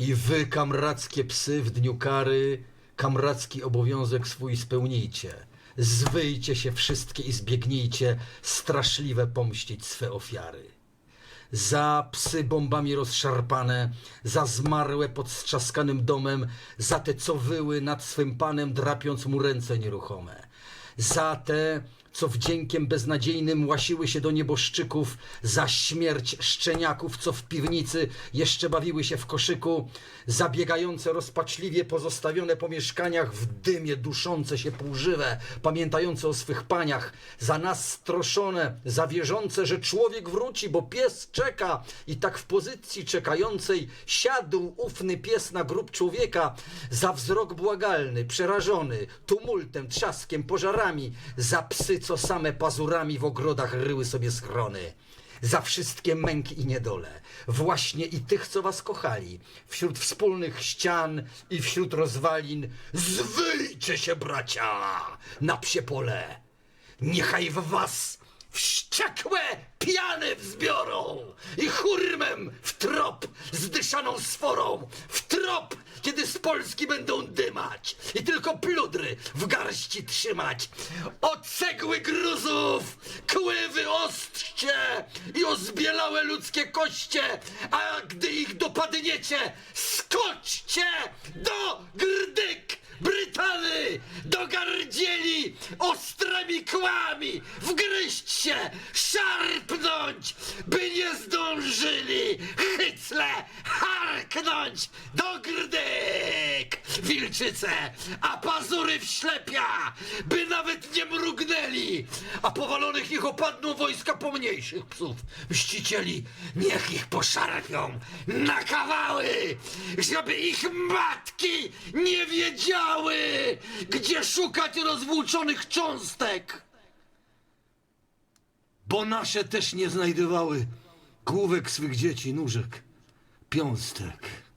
I wy, kamrackie psy, w dniu kary, kamracki obowiązek swój spełnijcie. Zwyjcie się wszystkie i zbiegnijcie, straszliwe pomścić swe ofiary. Za psy bombami rozszarpane, za zmarłe pod strzaskanym domem, za te, co wyły nad swym panem, drapiąc mu ręce nieruchome. Za te, co wdziękiem beznadziejnym łasiły się do nieboszczyków, za śmierć szczeniaków, co w piwnicy jeszcze bawiły się w koszyku, za biegające rozpaczliwie pozostawione po mieszkaniach w dymie duszące się półżywe, pamiętające o swych paniach, za nas stroszone, za wierzące, że człowiek wróci, bo pies czeka i tak w pozycji czekającej siadł ufny pies na grób człowieka, za wzrok błagalny, przerażony, tumultem, trzaskiem, pożarami, za psy, co same pazurami w ogrodach ryły sobie schrony. Za wszystkie męki i niedole, właśnie i tych, co was kochali, wśród wspólnych ścian i wśród rozwalin, zwyjcie się, bracia, na psie pole. Niechaj w was wściekłe piany wzbiorą i hurmem w trop z dyszaną sforą, w trop, kiedy z Polski będą dymać i tylko pludry w garści trzymać. O cegły gruzów, kły wyostrzcie i ozbielałe ludzkie koście, a gdy ich dopadniecie, skoczcie do grdyk! Brytany do gardzieli ostrymi kłami, wgryźć się, szarpnąć, by nie zdążyli hycle harknąć do grdyk, wilczyce, a pazury wślepia, by nawet nie mrugnęli, a powalonych ich opadną wojska pomniejszych psów, mścicieli, niech ich poszarpią na kawały, żeby ich matki nie wiedziały, gdzie szukać rozwłóczonych cząstek. Bo nasze też nie znajdowały główek swych dzieci, nóżek, piąstek.